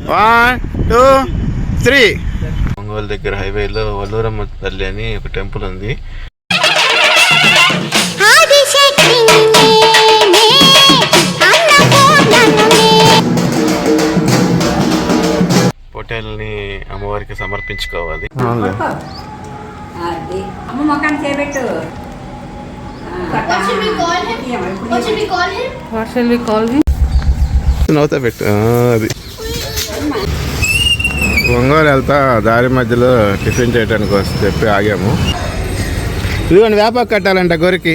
One two three Ongole దగ్గర హైవేలో వల్లూరమ్మ తల్లి అని ఒక టెంపుల్ ఉంది. పొటేల్ని అమ్మవారికి సమర్పించుకోవాలి. అది అమ్మ మొక్కని చేపెట్టు. What should we ఒంగోలు వెళ్తా దారి మధ్యలో టిఫిన్ చేయడానికి వస్తే చెప్పి ఆగాము. ఇదిగోండి వేపాకు కట్టాలంట గొరికి.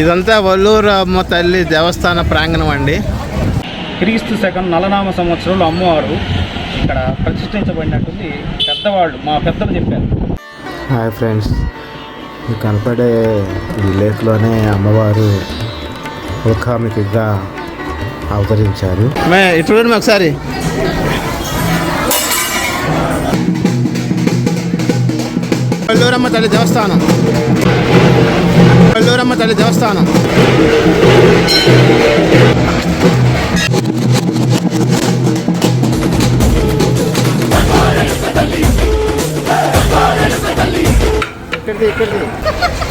ఇదంతా వల్లూరు అమ్మ తల్లి దేవస్థాన ప్రాంగణం అండి. క్రీస్తు శకం నలనామ సంవత్సరంలో అమ్మవారు ఇక్కడ ప్రతిష్ఠించబడినట్టుంది. పెద్దవాళ్ళు మా పెద్దలు చెప్పారు. హాయ్ ఫ్రెండ్స్ మీకు కనపడే ఈ లేక్లోనే అమ్మవారు ముఖామికిగా అవతరించారు. మే ఇటు ఒకసారి. వల్లూరమ్మ తల్లి దేవస్థానం వల్లూరమ్మ తల్లి దేవస్థానం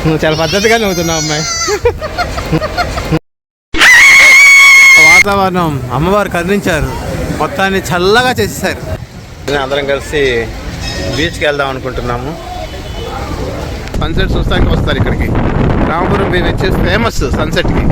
నువ్వు చాలా పద్ధతిగా నవ్వుతున్నావు అమ్మాయి. వాతావరణం అమ్మవారు కరుణించారు మొత్తాన్ని చల్లగా చేసేసారు. అందరం కలిసి బీచ్కి వెళ్దాం అనుకుంటున్నాము. సన్సెట్ చూస్తానికి వస్తారు ఇక్కడికి. రామపురం బీచ్ వచ్చేసి ఫేమస్ సన్సెట్కి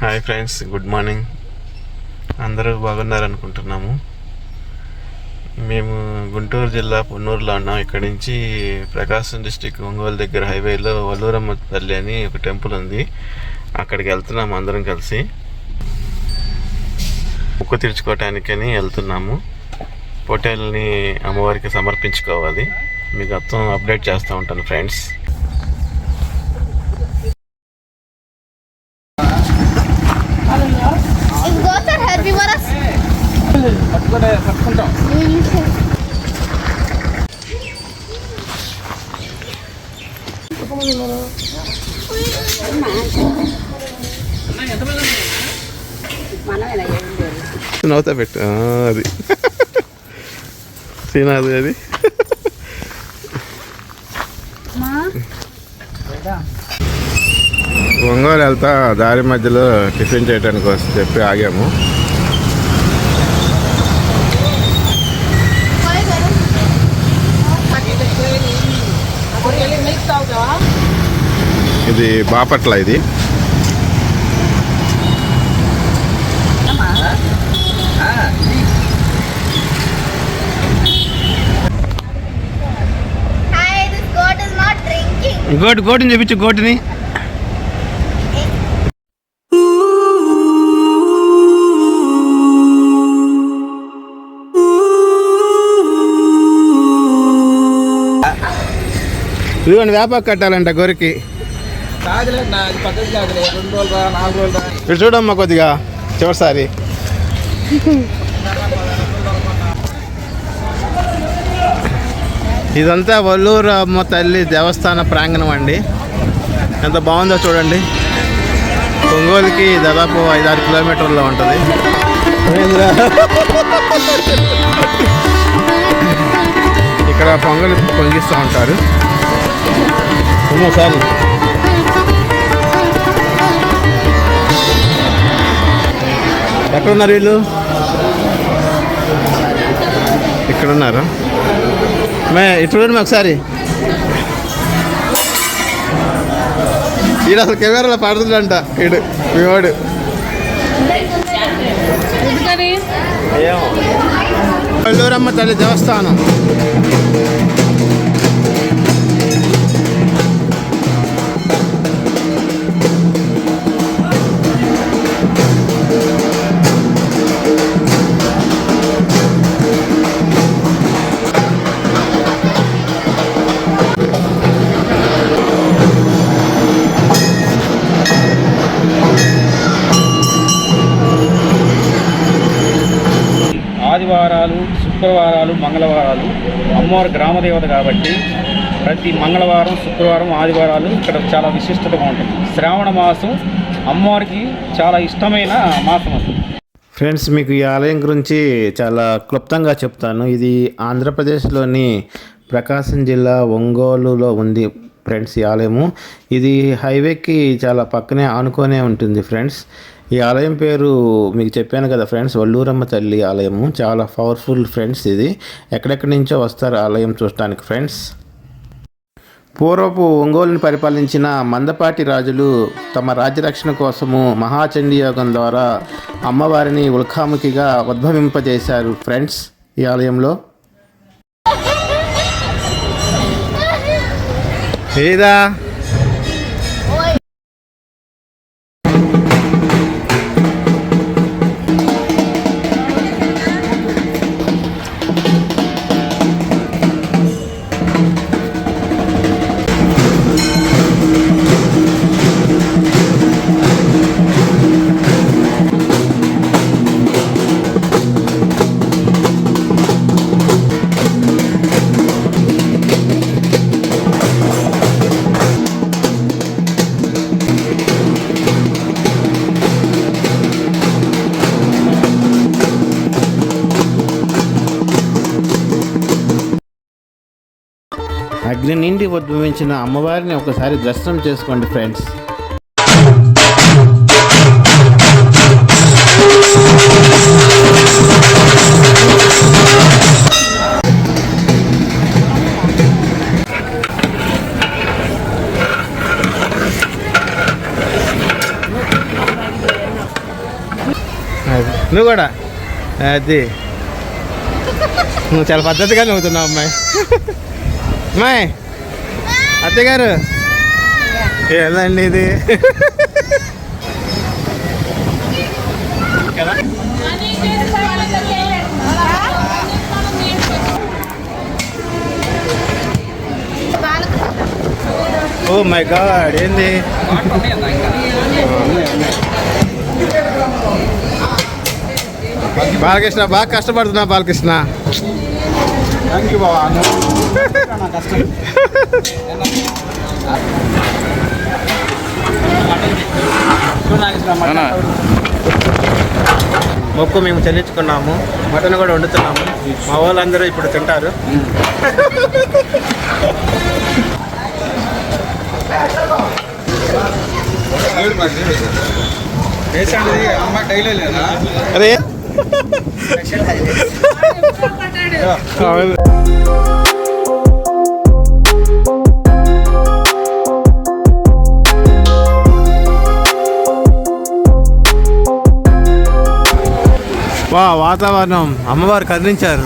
హాయ్ ఫ్రెండ్స్ గుడ్ మార్నింగ్ అందరూ బాగున్నారు అనుకుంటున్నాము మేము గుంటూరు జిల్లా పొన్నూరులో ఉన్నాం. ఇక్కడ నుంచి ప్రకాశం డిస్టిక్ ఒంగోలు దగ్గర హైవేలో వల్లూరమ్మ తల్లి అని ఒక టెంపుల్ ఉంది. అక్కడికి వెళ్తున్నాము అందరం కలిసి. ముక్కు తీర్చుకోవటానికని వెళ్తున్నాము. పొటేల్ని అమ్మవారికి సమర్పించుకోవాలి. మీకు మొత్తం అప్డేట్ చేస్తూ ఉంటాను ఫ్రెండ్స్ మనమేనా ఏం నవ్వుతా పెట్టు. అది. తినదు అది ఒంగోలు వెళ్తా దారి మధ్యలో టిఫిన్ చేయడానికి వస్తే చెప్పి ఆగాము. ఇది బాపట్ల ఇది. గోటు గోటుని చూపించు గోటుని ఇదిగోండి వేపాకు కట్టాలంట గొరికి. ఇటు చూడమ్మా కొద్దిగా చివరిసారి. ఇదంతా వల్లూరు అమ్మ తల్లి దేవస్థాన ప్రాంగణం అండి. ఎంత బాగుందో చూడండి. ఒంగోలుకి దాదాపు ఐదారు కిలోమీటర్లో ఉంటుంది? ఇక్కడ పొంగల్ పొంగిస్తూ ఉంటారు. సార్. ఎక్కడున్నారు వీళ్ళు? ఇక్కడ ఉన్నారు మే ఇటు ఒకసారి. ఈడు అసలు కెమెరాలో పడుతుందంట ఈడు మీ వాడు. వల్లూరమ్మ తల్లి దేవస్థానం. మంగళవారాలు. అమ్మవారి గ్రామదేవత కాబట్టి ప్రతి మంగళవారం శుక్రవారం ఆదివారాలు ఇక్కడ చాలా విశిష్టతగా ఉంటుంది. శ్రావణ మాసం అమ్మవారికి చాలా ఇష్టమైన మాసం అది. ఫ్రెండ్స్ మీకు ఈ ఆలయం గురించి చాలా క్లుప్తంగా చెప్తాను. ఇది ఆంధ్రప్రదేశ్లోని ప్రకాశం జిల్లా ఒంగోలులో ఉంది ఫ్రెండ్స్ ఈ ఆలయము. ఇది హైవేకి చాలా పక్కనే ఆనుకొనే ఉంటుంది ఫ్రెండ్స్. ఈ ఆలయం పేరు మీకు చెప్పాను కదా ఫ్రెండ్స్ వల్లూరమ్మ తల్లి ఆలయము. చాలా పవర్ఫుల్ ఫ్రెండ్స్ ఇది. ఎక్కడెక్కడి నుంచో వస్తారు ఆలయం చూడటానికి ఫ్రెండ్స్. పూర్వపు ఒంగోలుని పరిపాలించిన మందపాటి రాజులు తమ రాజ్యరక్షణ కోసము మహాచండీ యోగం ద్వారా అమ్మవారిని ఉల్కాముఖిగా ఉద్భవింపజేశారు ఫ్రెండ్స్ ఈ ఆలయంలో. ఏదా? అగ్ని నిండి ఉద్భవించిన అమ్మవారిని ఒకసారి దర్శనం చేసుకోండి ఫ్రెండ్స్ నువ్వు కూడా? అది. నువ్వు చాలా పద్ధతిగా నవ్వుతున్నావు అమ్మాయి. అమ్మాయి అత్తయ్య గారు ఏందండి ఇది? ఓ మై గాడ్ ఏంది? బాలకృష్ణ బాగా కష్టపడుతున్నా బాలకృష్ణ. థ్యాంక్ యూ బాబా మొక్కు మేము చెల్లించుకున్నాము మటన్ కూడా వండుతున్నాము. మా వాళ్ళందరూ ఇప్పుడు తింటారు. అరే. అవును. వా వాతావరణం అమ్మవారు కదిలించారు.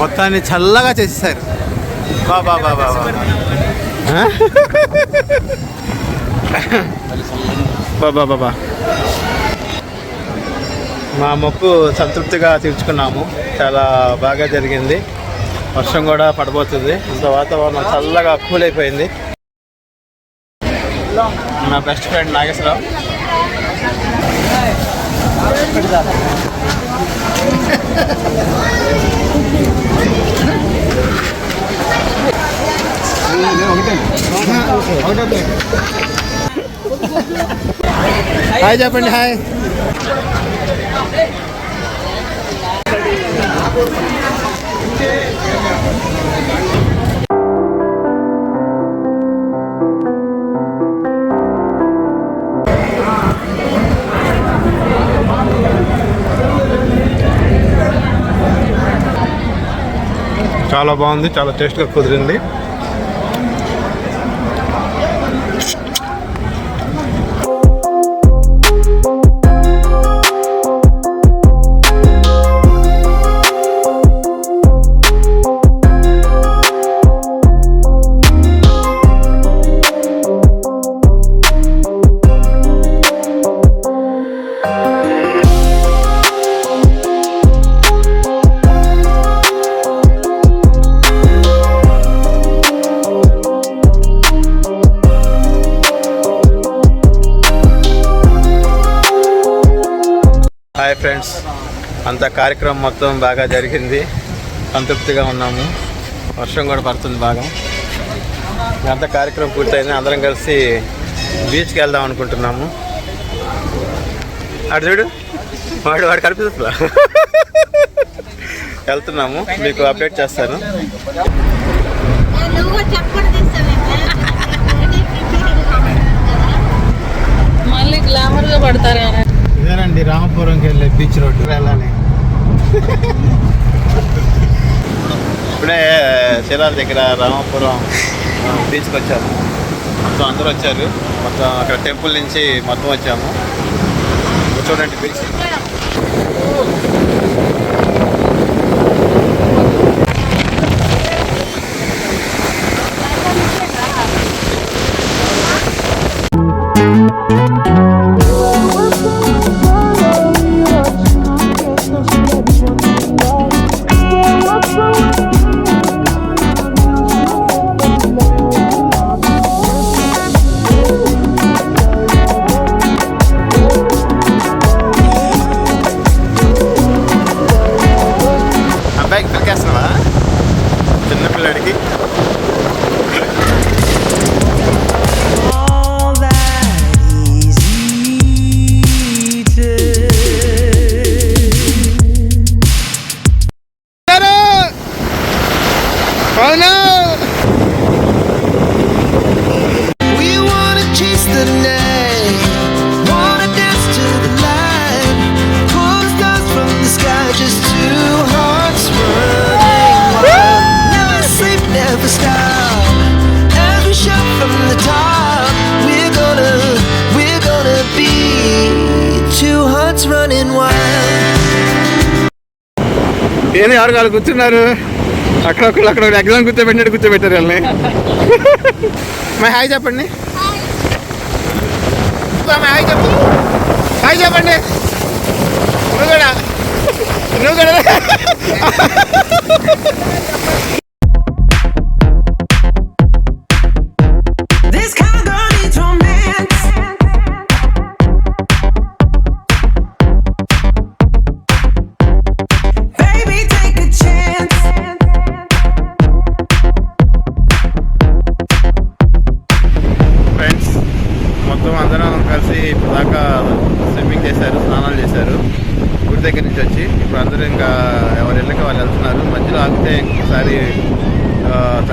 మొత్తాన్ని చల్లగా చేసేసారు. బా బా బా బా బా బా బా బా మా మొక్కు సంతృప్తిగా తీర్చుకున్నాము. చాలా బాగా జరిగింది. వర్షం కూడా పడబోతుంది. ఇంత వాతావరణం చల్లగా కూల్ అయిపోయింది. నా బెస్ట్ ఫ్రెండ్ నాగేశ్వరరావు. హాయ్ చెప్పండి హాయ్. చాలా బాగుంది చాలా టేస్ట్గా కుదిరింది. ఫ్రెండ్స్ అంత కార్యక్రమం మొత్తం బాగా జరిగింది. సంతృప్తిగా ఉన్నాము. వర్షం కూడా పడుతుంది బాగా. అంత కార్యక్రమం పూర్తయింది. అందరం కలిసి బీచ్కి వెళ్దాం అనుకుంటున్నాము. అటు చూడు వాడు వాడు కనిపిస్తుందా? వెళ్తున్నాము. మీకు అప్డేట్ చేస్తాను. మళ్ళీ గ్లామర్గా పడతారు ఇదేనండి రామపురంకి వెళ్ళే బీచ్ రోడ్డు వెళ్ళాలి. ఇప్పుడే చీరాల దగ్గర రామపురం బీచ్కి వచ్చాము. మొత్తం అందరూ వచ్చారు. మొత్తం అక్కడ టెంపుల్ నుంచి మొత్తం వచ్చాము. చూడండి బీచ్ అబ్బాయికి running wild. ఏంది ఎవరు వాళ్ళు కూర్చున్నారు? అక్కడ ఒకళ్ళు అక్కడ ఒకళ్ళు ఎగ్జామ్ కూర్చోబెట్టినట్టు కూర్చోబెట్టారు వాళ్ళని. మా హాయ్ చెప్పండి. హాయ్ చెప్పు. హాయ్ చెప్పండి. నువ్వు కూడా. నువ్వు కూడా.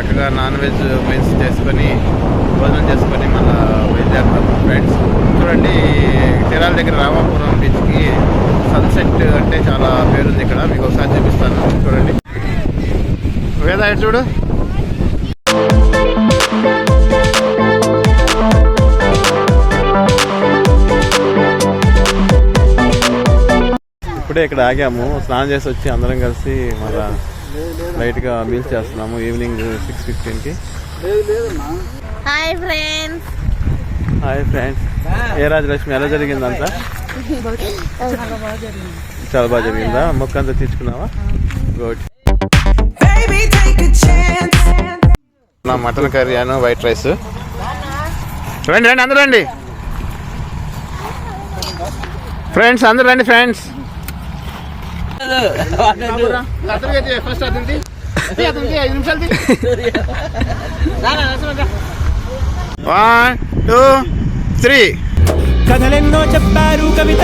చక్కగా నాన్ వెజ్ మీల్స్ చేసుకొని భోజనం చేసుకొని మళ్ళీ బయలుదేరుతాం ఫ్రెండ్స్ చూడండి తీరాల దగ్గర రామాపురం బీచ్కి సన్సెట్ అంటే చాలా పేరుంది ఇక్కడ. మీకు ఒకసారి చూపిస్తాను. చూడండి. వేదా చూడు. ఇప్పుడే ఇక్కడ ఆగాము. స్నానం చేసి వచ్చి అందరం కలిసి మళ్ళా లైట్గా మీల్స్ చేస్తున్నాము evening six ఫిఫ్టీన్కి. Hi friends. Hi friends. ఏ రాజలక్ష్మి ఎలా జరిగిందంతా? చాలా బాగా జరిగిందా? మొక్క అంతా తీసుకున్నావా గుడ్ chance. నా మటన్ కర్రీ అను వైట్ రైస్. రండి రండి అందరూ రండి. ఫ్రెండ్స్ అందరూ రండి ఫ్రెండ్స్ ఫస్ట్ అతనికి ఐదు నిమిషాలు వన్ టూ త్రీ కథలెన్నో చెప్పారు కవి